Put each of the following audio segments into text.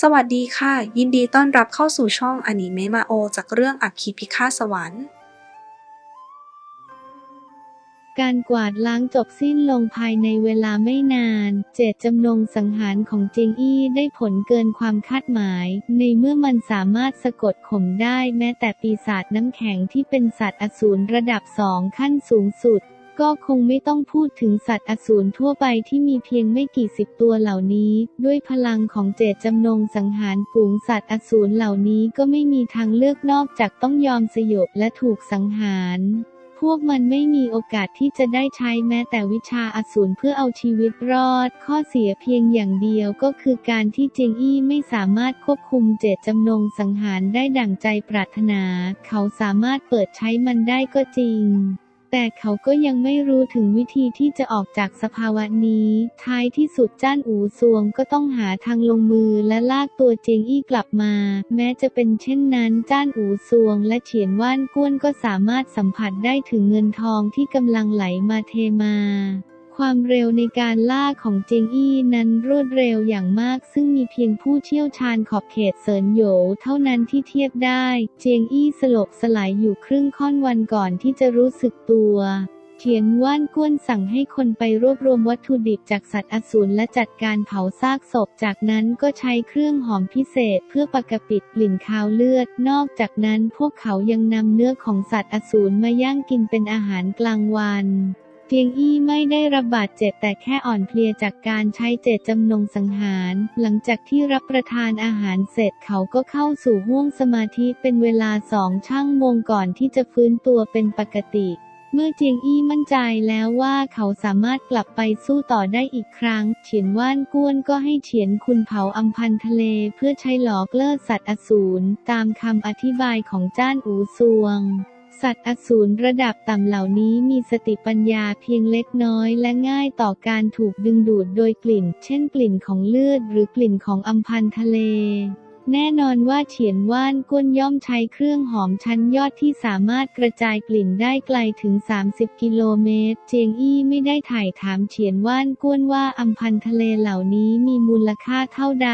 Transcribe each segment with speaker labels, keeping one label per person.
Speaker 1: สวัสดีค่ะ ยินดีต้อนรับเข้าสู่ช่องอนิเมะมาโอ จากเรื่องอัคคีพิฆาตสวรรค์
Speaker 2: การกวาดล้างจบสิ้นลงภายในเวลาไม่นาน เจตจำนงสังหารของเจงอี้ได้ผลเกินความคาดหมาย ในเมื่อมันสามารถสะกดข่มได้แม้แต่ปีศาจน้ำแข็งที่เป็นสัตว์อสูรระดับสองขั้นสูงสุด ก็คงไม่ต้องพูดถึงสัตว์อสูรทั่วไปที่มีเพียงไม่กี่สิบตัวเหล่านี้ ด้วยพลังของเจตจำนงสังหารฝูงสัตว์อสูรเหล่านี้ก็ไม่มีทางเลือกนอกจากต้องยอมสยบและถูกสังหาร พวกมันไม่มีโอกาสที่จะได้ใช้แม้แต่วิชาอสูรเพื่อเอาชีวิตรอด ข้อเสียเพียงอย่างเดียวก็คือการที่เจงอี้ไม่สามารถควบคุมเจตจำนงสังหารได้ดั่งใจปรารถนา เขาสามารถเปิดใช้มันได้ก็จริง แต่เขาก็ยังไม่รู้ถึงวิธีที่จะออกจากสภาวะนี้ ท้ายที่สุดจ้านอูซวงก็ต้องหาทางลงมือและลากตัวเจงอี้กลับมา แม้จะเป็นเช่นนั้นจ้านอูซวงและเฉียนว่านก้วนก็สามารถสัมผัสได้ถึงเงินทองที่กำลังไหลมาเทมา ความเร็วในการล่าของเจงอี้นั้นรวดเร็วอย่างมาก ซึ่งมีเพียงผู้เชี่ยวชาญขอบเขตเซินโหยเท่านั้นที่เทียบได้ เจงอี้สลบสลายอยู่ครึ่งค่อนวันก่อนที่จะรู้สึกตัวเขียนว่านก้วนสั่งให้คนไปรวบรวมวัตถุดิบจากสัตว์อสูรและจัดการเผาซากศพ จากนั้นก็ใช้เครื่องหอมพิเศษเพื่อปกปิดกลิ่นคาวเลือด นอกจากนั้นพวกเขายังนำเนื้อของสัตว์อสูรมาย่างกินเป็นอาหารกลางวัน เพียงอี้ไม่ได้รับบาดเจ็บแต่แค่อ่อนเพลียจากการใช้เจตจำนงสังหาร หลังจากที่รับประทานอาหารเสร็จเขาก็เข้าสู่ห้วงสมาธิเป็นเวลาสองช่างโมงก่อนที่จะฟื้นตัวเป็นปกติเมื่อเจียงอี้มั่นใจแล้วว่าเขาสามารถกลับไปสู้ต่อได้อีกครั้ง เฉียนว่านก้วนก็ให้เฉียนคุณเผาอัมพันทะเลเพื่อใช้หลอกเลิศสัตว์อสูรตามคำอธิบายของจ้านอูซวง สัตว์อสูรระดับต่ำเหล่านี้มีสติปัญญาเพียงเล็กน้อยและง่ายต่อการถูกดึงดูดโดยกลิ่น เช่นกลิ่นของเลือดหรือกลิ่นของอัมพันธ์ทะเล แน่นอนว่าเฉียนว่านก้นย่อมใช้เครื่องหอมชั้นยอดที่สามารถกระจายกลิ่นได้ไกลถึง 30 กิโลเมตร เจียงอี้ไม่ได้ถ่ายถามเฉียนว่านก้นว่าอัมพันธ์ทะเลเหล่านี้มีมูลค่าเท่าใด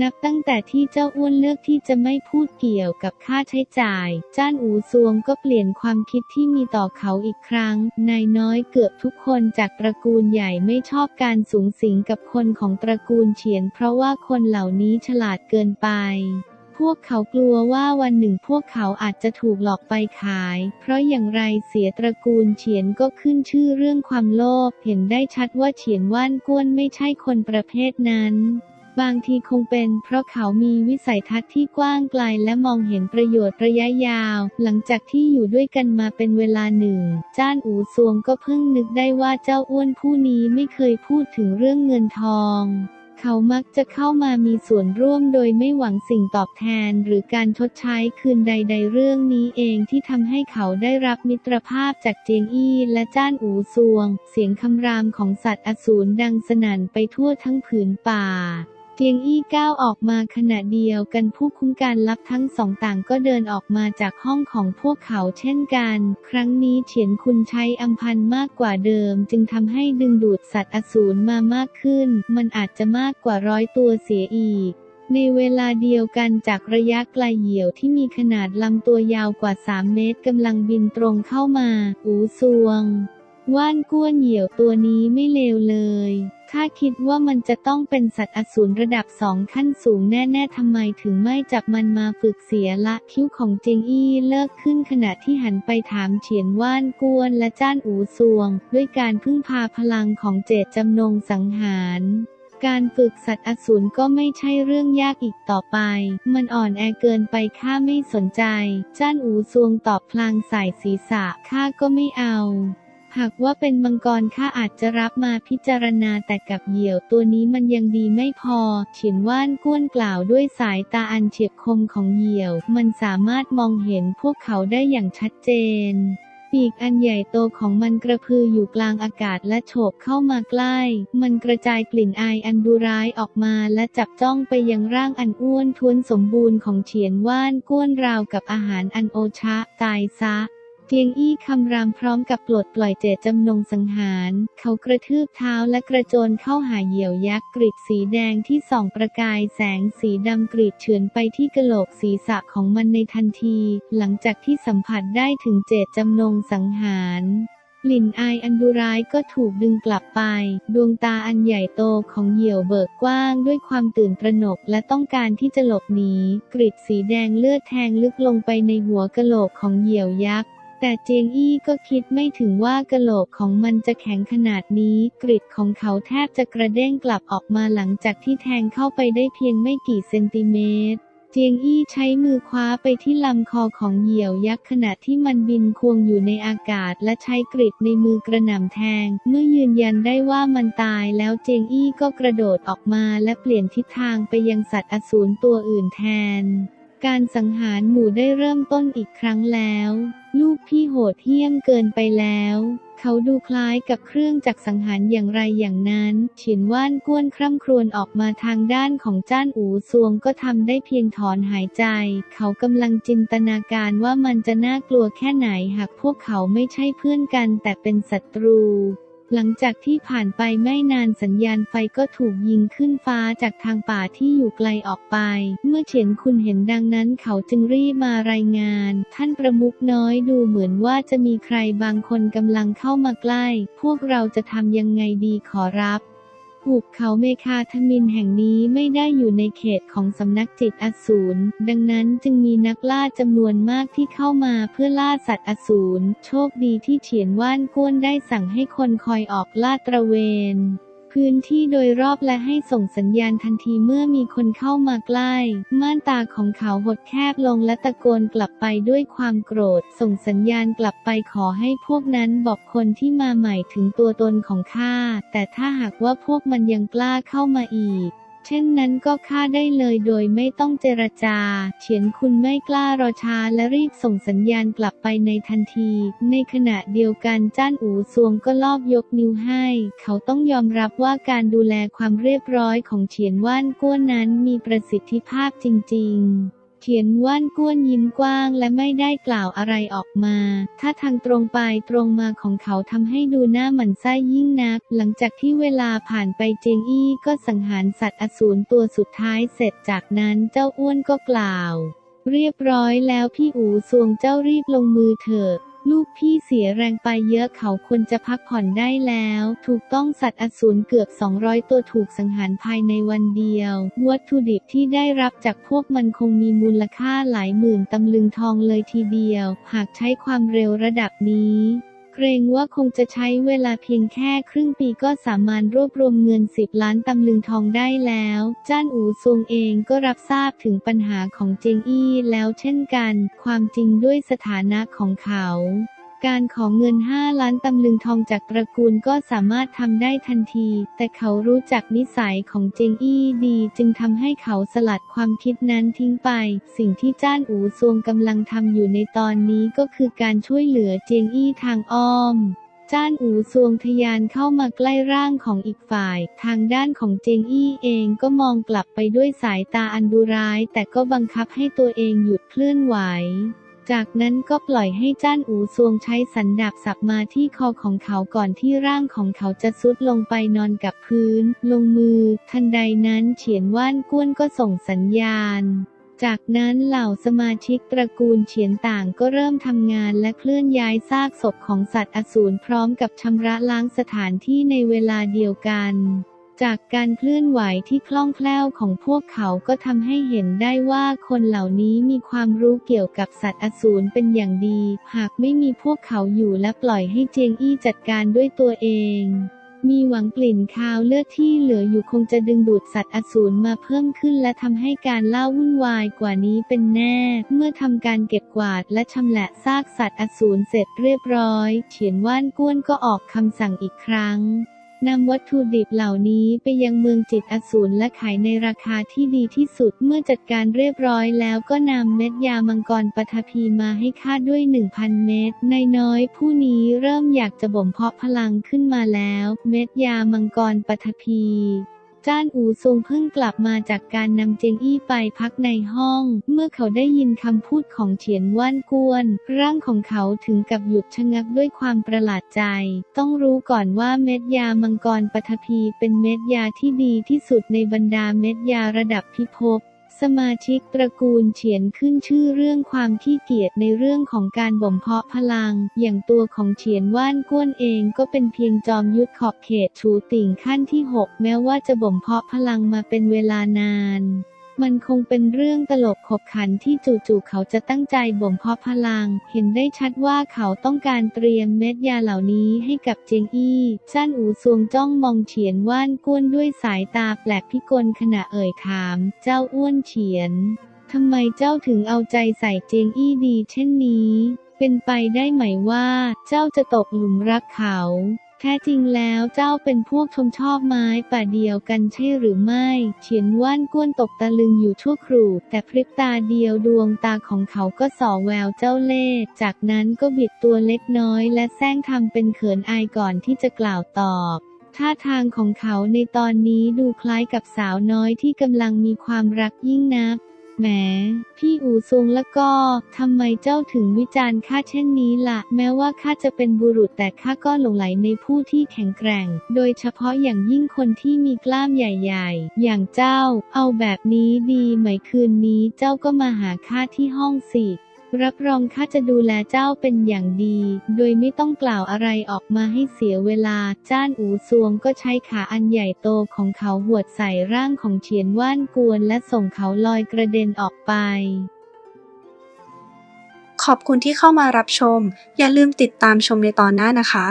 Speaker 2: นับตั้งแต่ที่เจ้าอ้วนเลือกที่จะไม่พูดเกี่ยวกับค่าใช้จ่าย จ้านอูซวงก็เปลี่ยนความคิดที่มีต่อเขาอีกครั้ง นายน้อยเกือบทุกคนจากตระกูลใหญ่ไม่ชอบการสูงสิงกับคนของตระกูลเฉียน เพราะว่าคนเหล่านี้ฉลาดเกินไปพวกเขากลัวว่าวันหนึ่งพวกเขาอาจจะถูกหลอกไปขาย เพราะอย่างไรเสียตระกูลเฉียนก็ขึ้นชื่อเรื่องความโลภ เห็นได้ชัดว่าเฉียนว่านก้วนไม่ใช่คนประเภทนั้น บางทีคงเป็นเพราะเขามีวิสัยทัศน์ที่กว้างไกลและมองเห็นประโยชน์ระยะยาว หลังจากที่อยู่ด้วยกันมาเป็นเวลาหนึ่ง จ้านอูซวงก็เพิ่งนึกได้ว่าเจ้าอ้วนผู้นี้ไม่เคยพูดถึงเรื่องเงินทอง เขามักจะเข้ามามีส่วนร่วมโดยไม่หวังสิ่งตอบแทนหรือการชดใช้คืนใด ๆ เรื่องนี้เองที่ทำให้เขาได้รับมิตรภาพจากเจียงอี้และจ้านอูซวง เสียงคำรามของสัตว์อสูรดังสนั่นไปทั่วทั้งผืนป่า เจียงอี้ก้าวออกมาขณะเดียวกันผู้คุ้มการลับทั้งสองต่างก็เดินออกมาจากห้องของพวกเขาเช่นกัน ครั้งนี้เฉียนคุณใช้อัมพันมากกว่าเดิม จึงทำให้ดึงดูดสัตว์อสูรมามากขึ้น มันอาจจะมากกว่าร้อยตัวเสียอีกในเวลาเดียวกันจากระยะไกลเหยี่ยวที่มีขนาดลำตัวยาวกว่า 3 เมตรกำลังบินตรงเข้ามา อูซวง ว่านก้วนเหี่ยวตัวนี้ไม่เลวเลยข้าคิดว่ามันจะต้องเป็นสัตว์อสูรระดับสองขั้นสูงแน่ๆทำไมถึงไม่จับมันมาฝึกเสียละคิ้วของเจงอี้เลิกขึ้นขณะที่หันไปถามเฉียนว่านกวนและจ้านอูซวง ด้วยการพึ่งพาพลังของเจตจำนงสังหารการฝึกสัตว์อสูรก็ไม่ใช่เรื่องยากอีกต่อไป มันอ่อนแอเกินไปข้าไม่สนใจ จ้านอูซวงตอบพลางใส่ศีรษะข้าก็ไม่เอา หากว่าเป็นมังกรข้าอาจจะรับมาพิจารณาแต่กับเหยี่ยวตัวนี้มันยังดีไม่พอเฉียนว่านก้วนกล่าวด้วยสายตาอันเฉียบคมของเหยี่ยว มันสามารถมองเห็นพวกเขาได้อย่างชัดเจน ปีกอันใหญ่โตของมันกระพืออยู่กลางอากาศและโฉบเข้ามาใกล้ มันกระจายกลิ่นอายอันดุร้ายออกมาและจับจ้องไปยังร่างอันอ้วนท้วนสมบูรณ์ของเฉียนว่านก้วนราวกับอาหารอันโอชะตายซะ จียงอี้คำรามพร้อมกับปลดปล่อยเจตจำนงสังหาร เขากระทืบเท้าและกระโจนเข้าหาเหยี่ยวยักษ์กรีดสีแดงที่ส่องประกายแสงสีดำกรีดเฉือนไปที่กะโหลกศีรษะของมันในทันที หลังจากที่สัมผัสได้ถึงเจตจำนงสังหารกลิ่นอายอันดุร้ายก็ถูกดึงกลับไป ดวงตาอันใหญ่โตของเหยี่ยวเบิกกว้างด้วยความตื่นตระหนกและต้องการที่จะหลบหนีกรีดสีแดงเลือดแทงลึกลงไปในหัวกะโหลกของเหยี่ยวยักษ์ แต่เจียงอี้ก็คิดไม่ถึงว่ากะโหลกของมันจะแข็งขนาดนี้ กริดของเขาแทบจะกระเด้งกลับออกมาหลังจากที่แทงเข้าไปได้เพียงไม่กี่เซนติเมตร เจียงอี้ใช้มือคว้าไปที่ลำคอของเหยี่ยวยักษ์ขณะที่มันบินควงอยู่ในอากาศ และใช้กริดในมือกระหน่ำแทง เมื่อยืนยันได้ว่ามันตายแล้วเจียงอี้ก็กระโดดออกมาและเปลี่ยนทิศทางไปยังสัตว์อสูรตัวอื่นแทน การสังหารหมู่ได้เริ่มต้นอีกครั้งแล้ว ลูกพี่โหดเหี้ยมเกินไปแล้ว เขาดูคล้ายกับเครื่องจักรสังหารอย่างไรอย่างนั้นเฉียนว่านก้วนคร่ำครวญออกมาทางด้านของจ้านอูซวงก็ทำได้เพียงถอนหายใจ เขากำลังจินตนาการว่ามันจะน่ากลัวแค่ไหนหากพวกเขาไม่ใช่เพื่อนกันแต่เป็นศัตรู หลังจากที่ผ่านไปไม่นานสัญญาณไฟก็ถูกยิงขึ้นฟ้าจากทางป่าที่อยู่ไกลออกไป เมื่อเฉียนคุณเห็นดังนั้นเขาจึงรีบมารายงาน ท่านประมุกน้อยดูเหมือนว่าจะมีใครบางคนกำลังเข้ามาใกล้ พวกเราจะทำยังไงดีขอรับ หุบเขาเมคาทมินแห่งนี้ไม่ได้อยู่ในเขตของสำนักจิตอสูร ดังนั้นจึงมีนักล่าจำนวนมากที่เข้ามาเพื่อล่าสัตว์อสูร โชคดีที่เฉียนว่านก้วนได้สั่งให้คนคอยออกลาดตระเวน พื้นที่โดยรอบและให้ส่งสัญญาณทันทีเมื่อมีคนเข้ามาใกล้ ม่านตาของเขาหดแคบลงและตะโกนกลับไปด้วยความโกรธ ส่งสัญญาณกลับไปขอให้พวกนั้นบอกคนที่มาใหม่ถึงตัวตนของข้า แต่ถ้าหากว่าพวกมันยังกล้าเข้ามาอีก เช่นนั้นก็ฆ่าได้เลยโดยไม่ต้องเจรจา เฉียนคุณไม่กล้ารอช้าและรีบส่งสัญญาณกลับไปในทันที ในขณะเดียวกันจ้านอูซวงก็ลอบยกนิ้วให้ เขาต้องยอมรับว่าการดูแลความเรียบร้อยของเฉียนว่านกั้วนั้นมีประสิทธิภาพจริง ๆ เขียนว่านก้วนยิ้มกว้างและไม่ได้กล่าวอะไรออกมา ถ้าทางตรงไปตรงมาของเขาทำให้ดูหน้าหมันไส้ยิ่งนัก หลังจากที่เวลาผ่านไปเจียงอี้ก็สังหารสัตว์อสูรตัวสุดท้ายเสร็จจากนั้นเจ้าอ้วนก็กล่าว เรียบร้อยแล้วพี่อูซวงเจ้ารีบลงมือเถอะ ลูกพี่เสียแรงไปเยอะเขาควรจะพักผ่อนได้แล้ว ถูกต้องสัตว์อสูรเกือบ 200 ตัวถูกสังหารภายในวันเดียว วัตถุดิบที่ได้รับจากพวกมันคงมีมูลค่าหลายหมื่นตำลึงทองเลยทีเดียว หากใช้ความเร็วระดับนี้ เกรงว่าคงจะใช้เวลาเพียงแค่ครึ่งปีก็สามารถรวบรวมเงิน 10 ล้านตำลึงทองได้แล้ว จ้านอูซวงเองก็รับทราบถึงปัญหาของเจยงอี้แล้วเช่นกัน ความจริงด้วยสถานะของเขา การขอเงิน 5 ล้านตำลึงทองจากตระกูลก็สามารถทำได้ทันที แต่เขารู้จักนิสัยของเจงอี้ดี จึงทำให้เขาสลัดความคิดนั้นทิ้งไป สิ่งที่จ้านอูซวงกำลังทำอยู่ในตอนนี้ก็คือการช่วยเหลือเจงอี้ทางอ้อมจ้านอูซวงทะยานเข้ามาใกล้ร่างของอีกฝ่าย ทางด้านของเจงอี้เองก็มองกลับไปด้วยสายตาอันดุร้าย แต่ก็บังคับให้ตัวเองหยุดเคลื่อนไหว จากนั้นก็ปล่อยให้จ้านอูซวงใช้สันดาบสับมาที่คอของเขาก่อนที่ร่างของเขาจะซุดลงไปนอนกับพื้น ลงมือ ทันใดนั้นเฉียนว่านก้วนก็ส่งสัญญาณ จากนั้นเหล่าสมาชิกตระกูลเฉียนต่างก็เริ่มทำงานและเคลื่อนย้ายซากศพของสัตว์อสูรพร้อมกับชำระล้างสถานที่ในเวลาเดียวกัน จากการเคลื่อนไหวที่คล่องแคล่วของพวกเขาก็ทำให้เห็นได้ว่าคนเหล่านี้มีความรู้เกี่ยวกับสัตว์อสูรเป็นอย่างดี หากไม่มีพวกเขาอยู่และปล่อยให้เจียงอี้จัดการด้วยตัวเอง มีหวังกลิ่นคาวเลือดที่เหลืออยู่คงจะดึงดูดสัตว์อสูรมาเพิ่มขึ้นและทำให้การล่าวุ่นวายกว่านี้เป็นแน่ เมื่อทำการเก็บกวาดและชำแหละซากสัตว์อสูรเสร็จเรียบร้อย เฉียนว่านก้วนก็ออกคำสั่งอีกครั้ง นำวัตถุดิบเหล่านี้ไปยังเมืองจิตอสูรและขายในราคาที่ดีที่สุด เมื่อจัดการเรียบร้อยแล้วก็นำเม็ดยามังกรปฐพีมาให้ข้าด้วย 1,000 เม็ดนายน้อยผู้นี้เริ่มอยากจะบ่มเพาะพลังขึ้นมาแล้ว เม็ดยามังกรปฐพี จ้านอูซงเพิ่งกลับมาจากการนำเจงอี้ไปพักในห้อง เมื่อเขาได้ยินคำพูดของเฉียนว่านกวน ร่างของเขาถึงกับหยุดชะงักด้วยความประหลาดใจ ต้องรู้ก่อนว่าเม็ดยามังกรปฐพีเป็นเม็ดยาที่ดีที่สุดในบรรดาเม็ดยาระดับพิภพ สมาชิกตระกูลเฉียนขึ้นชื่อเรื่องความขี้เกียจในเรื่องของการบ่มเพาะพลัง อย่างตัวของเฉียนว่านก้วนเองก็เป็นเพียงจอมยุทธขอบเขตชูติ่งขั้นที่ 6 แม้ว่าจะบ่มเพาะพลังมาเป็นเวลานาน มันคงเป็นเรื่องตลกขบขันที่จู่ๆเขาจะตั้งใจบ่มเพาะพลัง เห็นได้ชัดว่าเขาต้องการเตรียมเม็ดยาเหล่านี้ให้กับเจงอี้ซั่นอูซวงจ้องมองเฉียนว่านก้วนด้วยสายตาแปลกพิกลขณะเอ่ยถาม เจ้าอ้วนเฉียนทำไมเจ้าถึงเอาใจใส่เจงอี้ดีเช่นนี้ เป็นไปได้ไหมว่า เจ้าจะตกหลุมรักเขา แท้จริงแล้วเจ้าเป็นพวกชมชอบไม้ป่าเดียวกันใช่หรือไม่ เฉียนว่านก้วนตกตะลึงอยู่ชั่วครู่ แต่พริบตาเดียวดวงตาของเขาก็ส่อแววเจ้าเล่ห์จากนั้นก็บิดตัวเล็กน้อย และแซงทำเป็นเขินอายก่อนที่จะกล่าวตอบท่าทางของเขาในตอนนี้ดูคล้ายกับสาวน้อยที่กำลังมีความรักยิ่งนัก แหม พี่อูซงแล้วก็ทำไมเจ้าถึงวิจารณ์ข้าเช่นนี้ล่ะ แม้ว่าข้าจะเป็นบุรุษแต่ข้าก็หลงไหลในผู้ที่แข็งแกร่ง โดยเฉพาะอย่างยิ่งคนที่มีกล้ามใหญ่ๆ อย่างเจ้า เอาแบบนี้ดีไหมคืนนี้เจ้าก็มาหาข้าที่ห้องสิ รับรองข้าจะดูแลเจ้าเป็นอย่างดี โดยไม่ต้องกล่าวอะไรออกมาให้เสียเวลา จ้านอูซวงก็ใช้ขาอันใหญ่โตของเขาหวดใส่ร่างของเฉียนว่านกวนและส่งเขาลอยกระเด็นออกไป
Speaker 1: ขอบคุณที่เข้ามารับชม อย่าลืมติดตามชมในตอนหน้านะคะ